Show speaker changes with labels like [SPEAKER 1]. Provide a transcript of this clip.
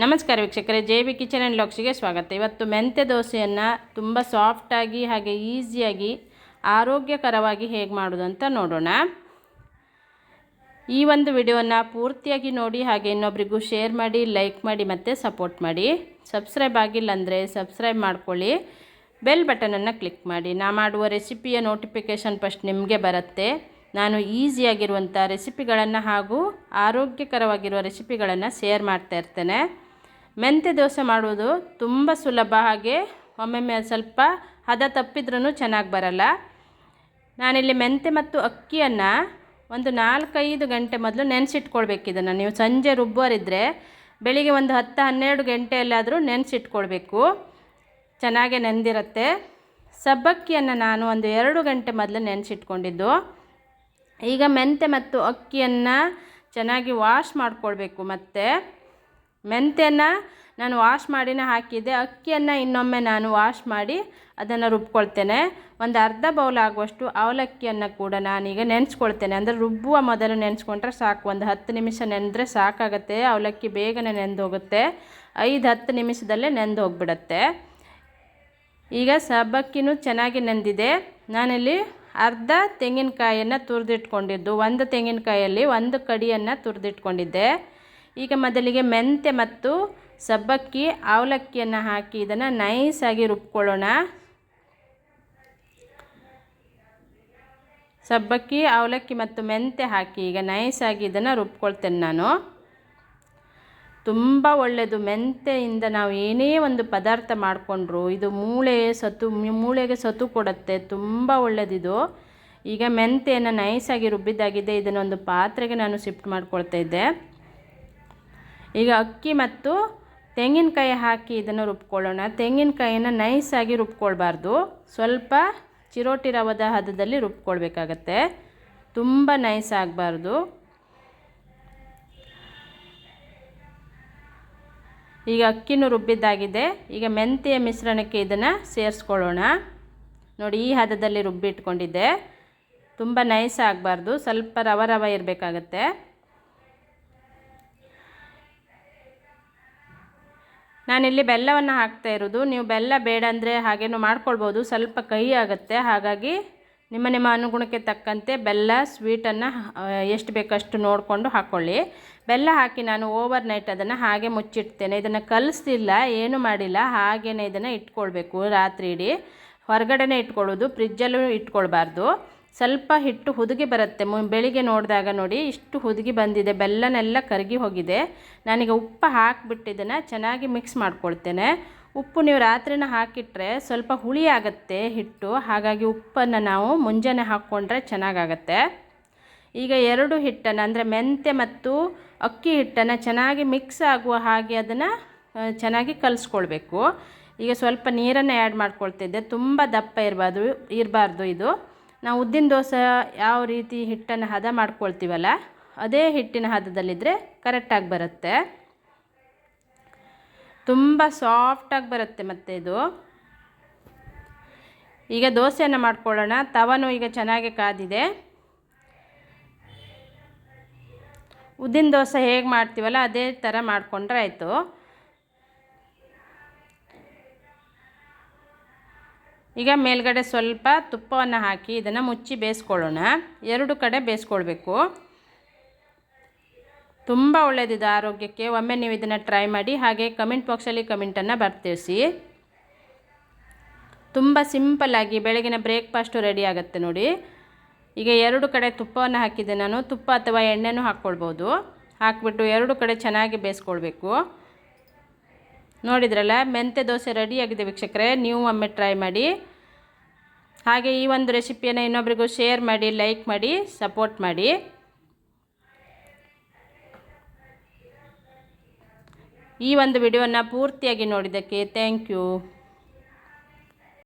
[SPEAKER 1] ನಮಸ್ಕಾರ ವೀಕ್ಷಕರೇ, J B kitchen and ಲಾಕ್ಸಿಗೆ ಸ್ವಾಗತ. ಇವತ್ತು ಮೆಂತ್ಯ ದೋಸೆಯನ್ನು ತುಂಬ ಸಾಫ್ಟಾಗಿ ಹಾಗೆ ಈಸಿಯಾಗಿ ಆರೋಗ್ಯಕರವಾಗಿ ಹೇಗೆ ಮಾಡೋದು ಅಂತ ನೋಡೋಣ. ಈ ಒಂದು ವಿಡಿಯೋನ ಪೂರ್ತಿಯಾಗಿ ನೋಡಿ ಹಾಗೆ ಇನ್ನೊಬ್ರಿಗೂ ಶೇರ್ ಮಾಡಿ ಲೈಕ್ ಮಾಡಿ ಮತ್ತು ಸಪೋರ್ಟ್ ಮಾಡಿ. ಸಬ್ಸ್ಕ್ರೈಬ್ ಆಗಿಲ್ಲ ಅಂದರೆ ಸಬ್ಸ್ಕ್ರೈಬ್ ಮಾಡ್ಕೊಳ್ಳಿ. ಬೆಲ್ ಬಟನನ್ನು ಕ್ಲಿಕ್ ಮಾಡಿ. ನಾ ಮಾಡುವ ರೆಸಿಪಿಯ ನೋಟಿಫಿಕೇಷನ್ ಫಸ್ಟ್ ನಿಮಗೆ ಬರುತ್ತೆ. ನಾನು ಈಸಿಯಾಗಿರುವಂಥ ರೆಸಿಪಿಗಳನ್ನು ಹಾಗೂ ಆರೋಗ್ಯಕರವಾಗಿರುವ ರೆಸಿಪಿಗಳನ್ನು ಶೇರ್ ಮಾಡ್ತಾ ಇರ್ತೇನೆ. ಮೆಂತ್ಯ ದೋಸೆ ಮಾಡುವುದು ತುಂಬ ಸುಲಭ ಹಾಗೆ ಒಮ್ಮೊಮ್ಮೆ ಸ್ವಲ್ಪ ಹದ ತಪ್ಪಿದ್ರೂ ಚೆನ್ನಾಗಿ ಬರಲ್ಲ. ನಾನಿಲ್ಲಿ ಮೆಂತ್ಯ ಮತ್ತು ಅಕ್ಕಿಯನ್ನು ಒಂದು ನಾಲ್ಕೈದು ಗಂಟೆ ಮೊದಲು ನೆನೆಸಿಟ್ಕೊಳ್ಬೇಕು ಇದನ್ನು. ನೀವು ಸಂಜೆ ರುಬ್ಬೋರಿದ್ದರೆ ಬೆಳಿಗ್ಗೆ ಒಂದು ಹತ್ತು ಹನ್ನೆರಡು ಗಂಟೆಯಲ್ಲಾದರೂ ನೆನೆಸಿಟ್ಕೊಳ್ಬೇಕು. ಚೆನ್ನಾಗೆ ನೆಂದಿರುತ್ತೆ. ಸಬ್ಬಕ್ಕಿಯನ್ನು ನಾನು ಒಂದು ಎರಡು ಗಂಟೆ ಮೊದಲು ನೆನೆಸಿಟ್ಕೊಂಡಿದ್ದು. ಈಗ ಮೆಂತೆ ಮತ್ತು ಅಕ್ಕಿಯನ್ನು ಚೆನ್ನಾಗಿ ವಾಶ್ ಮಾಡಿಕೊಳ್ಬೇಕು ಮತ್ತು. ಮೆಂತ್ಯನ ನಾನು ವಾಶ್ ಮಾಡಿನೇ ಹಾಕಿದ್ದೆ ಅಕ್ಕಿಯನ್ನು ಇನ್ನೊಮ್ಮೆ ನಾನು ವಾಶ್ ಮಾಡಿ ಅದನ್ನು ರುಬ್ಕೊಳ್ತೇನೆ. ಒಂದು ಅರ್ಧ ಬೌಲ್ ಆಗುವಷ್ಟು ಅವಲಕ್ಕಿಯನ್ನು ಕೂಡ ನಾನೀಗ ನೆನೆಸ್ಕೊಳ್ತೇನೆ. ಅಂದರೆ ರುಬ್ಬುವ ಮೊದಲು ನೆನೆಸ್ಕೊಂಡ್ರೆ ಸಾಕು. ಒಂದು ಹತ್ತು ನಿಮಿಷ ನೆನೆದ್ರೆ ಸಾಕಾಗುತ್ತೆ. ಅವಲಕ್ಕಿ ಬೇಗನೆ ನೆಂದು ಹೋಗುತ್ತೆ ಐದು, ಹತ್ತು ನಿಮಿಷದಲ್ಲೇ ನೆಂದು ಹೋಗ್ಬಿಡತ್ತೆ ಈಗ ಸಬ್ಬಕ್ಕಿನೂ ಚೆನ್ನಾಗಿ ನೆಂದಿದೆ. ನಾನಿಲ್ಲಿ ಅರ್ಧ ತೆಂಗಿನಕಾಯಿಯನ್ನು ತುರಿದಿಟ್ಕೊಂಡಿದ್ದು. ಒಂದು ತೆಂಗಿನಕಾಯಲ್ಲಿ ಒಂದು ಕಡಿಯನ್ನು ತುರಿದಿಟ್ಕೊಂಡಿದ್ದೆ. ಈಗ ಮೊದಲಿಗೆ ಮೆಂತ್ಯ ಮತ್ತು ಸಬ್ಬಕ್ಕಿ, ಅವಲಕ್ಕಿಯನ್ನು ಹಾಕಿ ಇದನ್ನು ನೈಸಾಗಿ ರುಬ್ಕೊಳ್ಳೋಣ. ಸಬ್ಬಕ್ಕಿ, ಅವಲಕ್ಕಿ ಮತ್ತು ಮೆಂತ್ಯ ಹಾಕಿ ಈಗ ನೈಸಾಗಿ ಇದನ್ನು ರುಬ್ಕೊಳ್ತೇನೆ ನಾನು. ತುಂಬ ಒಳ್ಳೆಯದು ಮೆಂತೆಯಿಂದ ನಾವು ಏನೇ ಒಂದು ಪದಾರ್ಥ ಮಾಡಿಕೊಂಡ್ರು, ಇದು ಮೂಳೆ ಸತು ಮೂಳೆಗೆ ಸತು ಕೊಡುತ್ತೆ. ತುಂಬ ಒಳ್ಳೆಯದಿದು ಈಗ ಮೆಂತೆಯನ್ನು ನೈಸಾಗಿ ರುಬ್ಬಿದ್ದಾಗಿದೆ. ಇದನ್ನೊಂದು ಪಾತ್ರೆಗೆ ನಾನು ಶಿಫ್ಟ್ ಮಾಡ್ಕೊಳ್ತಾ ಇದ್ದೆ. ಈಗ ಅಕ್ಕಿ ಮತ್ತು ತೆಂಗಿನಕಾಯಿ ಹಾಕಿ ಇದನ್ನು ರುಬ್ಕೊಳ್ಳೋಣ. ತೆಂಗಿನಕಾಯಿನ ನೈಸಾಗಿ ರುಬ್ಕೊಳ್ಬಾರ್ದು. ಸ್ವಲ್ಪ ಚಿರೋಟಿ ರವದ ಹದದಲ್ಲಿ ರುಬ್ಕೊಳ್ಬೇಕಾಗತ್ತೆ. ತುಂಬ ನೈಸ್ ಆಗಬಾರ್ದು. ಈಗ ಅಕ್ಕಿನೂ ರುಬ್ಬಿದ್ದಾಗಿದೆ. ಈಗ ಮೆಂತೆಯ ಮಿಶ್ರಣಕ್ಕೆ ಇದನ್ನು ಸೇರಿಸ್ಕೊಳ್ಳೋಣ. ನೋಡಿ, ಈ ಹದದಲ್ಲಿ ರುಬ್ಬಿಟ್ಕೊಂಡಿದ್ದೆ ತುಂಬ ನೈಸ್ ಆಗಬಾರ್ದು. ಸ್ವಲ್ಪ ರವ ರವ ಇರಬೇಕಾಗತ್ತೆ. ನಾನಿಲ್ಲಿ ಬೆಲ್ಲವನ್ನು ಹಾಕ್ತಾ ಇರೋದು. ನೀವು ಬೆಲ್ಲ ಬೇಡ ಅಂದರೆ ಹಾಗೇನು ಮಾಡ್ಕೊಳ್ಬೋದು. ಸ್ವಲ್ಪ ಕಹಿ ಆಗುತ್ತೆ. ಹಾಗಾಗಿ ನಿಮ್ಮ ನಿಮ್ಮ ಅನುಗುಣಕ್ಕೆ ತಕ್ಕಂತೆ ಬೆಲ್ಲ ಸ್ವೀಟನ್ನು ಎಷ್ಟು ಬೇಕಷ್ಟು ನೋಡಿಕೊಂಡು ಹಾಕ್ಕೊಳ್ಳಿ ಬೆಲ್ಲ ಹಾಕಿ ನಾನು ಓವರ್ ನೈಟ್ ಅದನ್ನು ಹಾಗೆ ಮುಚ್ಚಿಡ್ತೇನೆ. ಇದನ್ನು ಕಲಿಸ್ತಿಲ್ಲ, ಏನು ಮಾಡಿಲ್ಲ. ಹಾಗೇ ಇದನ್ನು ಇಟ್ಕೊಳ್ಬೇಕು ರಾತ್ರಿ ಇಡೀ. ಹೊರಗಡೆನೇ ಇಟ್ಕೊಳ್ಳೋದು ಫ್ರಿಜ್ಜಲ್ಲೂ ಇಟ್ಕೊಳ್ಬಾರ್ದು. ಸ್ವಲ್ಪ ಹಿಟ್ಟು ಹುದುಗಿ ಬರುತ್ತೆ. ಮು, ಬೆಳಿಗ್ಗೆ ನೋಡಿದಾಗ ನೋಡಿ ಇಷ್ಟು ಹುದುಗಿ ಬಂದಿದೆ. ಬೆಲ್ಲನೆಲ್ಲ ಕರಗಿ ಹೋಗಿದೆ. ನನಗೆ ಉಪ್ಪು ಹಾಕಿಬಿಟ್ಟಿದ್ದನ್ನು ಚೆನ್ನಾಗಿ ಮಿಕ್ಸ್ ಮಾಡ್ಕೊಳ್ತೇನೆ. ಉಪ್ಪು ನೀವು ರಾತ್ರಿನ ಹಾಕಿಟ್ರೆ ಸ್ವಲ್ಪ ಹುಳಿ ಆಗುತ್ತೆ ಹಿಟ್ಟು. ಹಾಗಾಗಿ ಉಪ್ಪನ್ನು ನಾವು ಮುಂಜಾನೆ ಹಾಕ್ಕೊಂಡ್ರೆ ಚೆನ್ನಾಗಾಗತ್ತೆ. ಈಗ ಎರಡು ಹಿಟ್ಟನ್ನು, ಅಂದರೆ ಮೆಂತ್ಯ ಮತ್ತು ಅಕ್ಕಿ ಹಿಟ್ಟನ್ನು ಚೆನ್ನಾಗಿ ಮಿಕ್ಸ್ ಆಗುವ ಹಾಗೆ ಅದನ್ನು ಚೆನ್ನಾಗಿ ಕಲಿಸ್ಕೊಳ್ಬೇಕು. ಈಗ ಸ್ವಲ್ಪ ನೀರನ್ನು ಆ್ಯಡ್ ಮಾಡ್ಕೊಳ್ತಿದ್ದೆ. ತುಂಬ ದಪ್ಪ ಇರಬಾರ್ದು ಇರಬಾರ್ದು ಇದು. ನಾವು ಉದ್ದಿನ ದೋಸೆ ಯಾವ ರೀತಿ ಹಿಟ್ಟನ್ನು ಹದ ಮಾಡ್ಕೊಳ್ತೀವಲ್ಲ, ಅದೇ ಹಿಟ್ಟಿನ ಹದದಲ್ಲಿದ್ದರೆ ಕರೆಕ್ಟಾಗಿ ಬರುತ್ತೆ. ತುಂಬ ಸಾಫ್ಟಾಗಿ ಬರುತ್ತೆ ಮತ್ತೆ ಇದು. ಈಗ ದೋಸೆಯನ್ನು ಮಾಡ್ಕೊಳ್ಳೋಣ. ತವನು ಈಗ ಚೆನ್ನಾಗಿ ಕಾದಿದೆ. ಉದ್ದಿನ ದೋಸೆ ಹೇಗೆ ಮಾಡ್ತೀವಲ್ಲ ಅದೇ ಥರ ಮಾಡಿಕೊಂಡ್ರೆ ಆಯಿತು. ಈಗ ಮೇಲ್ಗಡೆ ಸ್ವಲ್ಪ ತುಪ್ಪವನ್ನು ಹಾಕಿ ಇದನ್ನು ಮುಚ್ಚಿ ಬೇಯಿಸ್ಕೊಳ್ಳೋಣ. ಎರಡು ಕಡೆ ಬೇಯಿಸ್ಕೊಳ್ಬೇಕು. ತುಂಬ ಒಳ್ಳೆಯದಿದೆ ಆರೋಗ್ಯಕ್ಕೆ. ಒಮ್ಮೆ ನೀವು ಇದನ್ನು ಟ್ರೈ ಮಾಡಿ ಹಾಗೆ ಕಮೆಂಟ್ ಬಾಕ್ಸಲ್ಲಿ ಕಮೆಂಟನ್ನು ಬರ್ತೀವಿ ತುಂಬ ಸಿಂಪಲ್ಲಾಗಿ ಬೆಳಗಿನ ಬ್ರೇಕ್ಫಾಸ್ಟು ರೆಡಿ ಆಗುತ್ತೆ ನೋಡಿ. ಈಗ ಎರಡು ಕಡೆ ತುಪ್ಪವನ್ನು ಹಾಕಿದ್ದೆ ನಾನು. ತುಪ್ಪ ಅಥವಾ ಎಣ್ಣೆನೂ ಹಾಕ್ಕೊಳ್ಬೋದು. ಹಾಕ್ಬಿಟ್ಟು ಎರಡು ಕಡೆ ಚೆನ್ನಾಗಿ ಬೇಯಿಸ್ಕೊಳ್ಬೇಕು. ನೋಡಿದ್ರಲ್ಲ, ಮೆಂತ್ಯ ದೋಸೆ ರೆಡಿಯಾಗಿದೆ ವೀಕ್ಷಕರೇ. ನೀವು ಒಮ್ಮೆ ಟ್ರೈ ಮಾಡಿ. ಹಾಗೆ ಈ ಒಂದು ರೆಸಿಪಿಯನ್ನು ಇನ್ನೊಬ್ರಿಗೂ ಶೇರ್ ಮಾಡಿ ಲೈಕ್ ಮಾಡಿ ಸಪೋರ್ಟ್ ಮಾಡಿ. ಈ ಒಂದು ವಿಡಿಯೋನ ಪೂರ್ತಿಯಾಗಿ ನೋಡಿದ್ದಕ್ಕೆ ಥ್ಯಾಂಕ್ ಯು